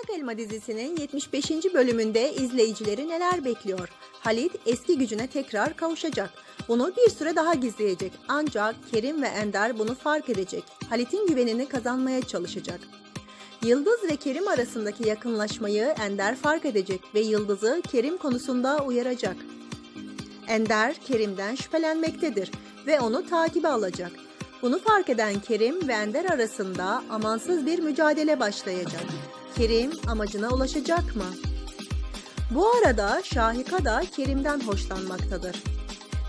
Islak Elma dizisinin 75. bölümünde izleyicileri neler bekliyor? Halit eski gücüne tekrar kavuşacak. Bunu bir süre daha gizleyecek. Ancak Kerim ve Ender bunu fark edecek. Halit'in güvenini kazanmaya çalışacak. Yıldız ve Kerim arasındaki yakınlaşmayı Ender fark edecek ve Yıldız'ı Kerim konusunda uyaracak. Ender Kerim'den şüphelenmektedir ve onu takibe alacak. Bunu fark eden Kerim ve Ender arasında amansız bir mücadele başlayacak. Kerim amacına ulaşacak mı? Bu arada Şahika da Kerim'den hoşlanmaktadır.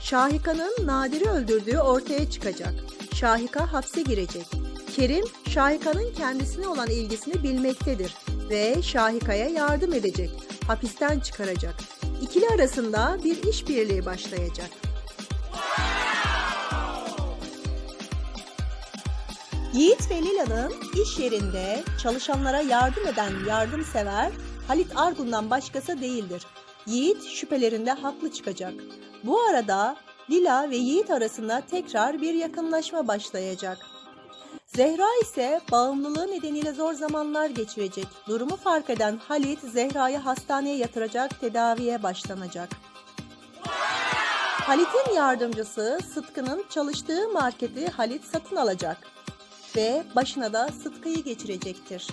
Şahika'nın Nadir'i öldürdüğü ortaya çıkacak. Şahika hapse girecek. Kerim, Şahika'nın kendisine olan ilgisini bilmektedir ve Şahika'ya yardım edecek. Hapisten çıkaracak. İkili arasında bir işbirliği başlayacak. Yiğit ve Lila'nın iş yerinde çalışanlara yardım eden yardımsever Halit Argun'dan başkası değildir. Yiğit şüphelerinde haklı çıkacak. Bu arada Lila ve Yiğit arasında tekrar bir yakınlaşma başlayacak. Zehra ise bağımlılığı nedeniyle zor zamanlar geçirecek. Durumu fark eden Halit Zehra'yı hastaneye yatıracak, tedaviye başlanacak. Halit'in yardımcısı Sıtkı'nın çalıştığı marketi Halit satın alacak ve başına da Sıtkı'yı geçirecektir.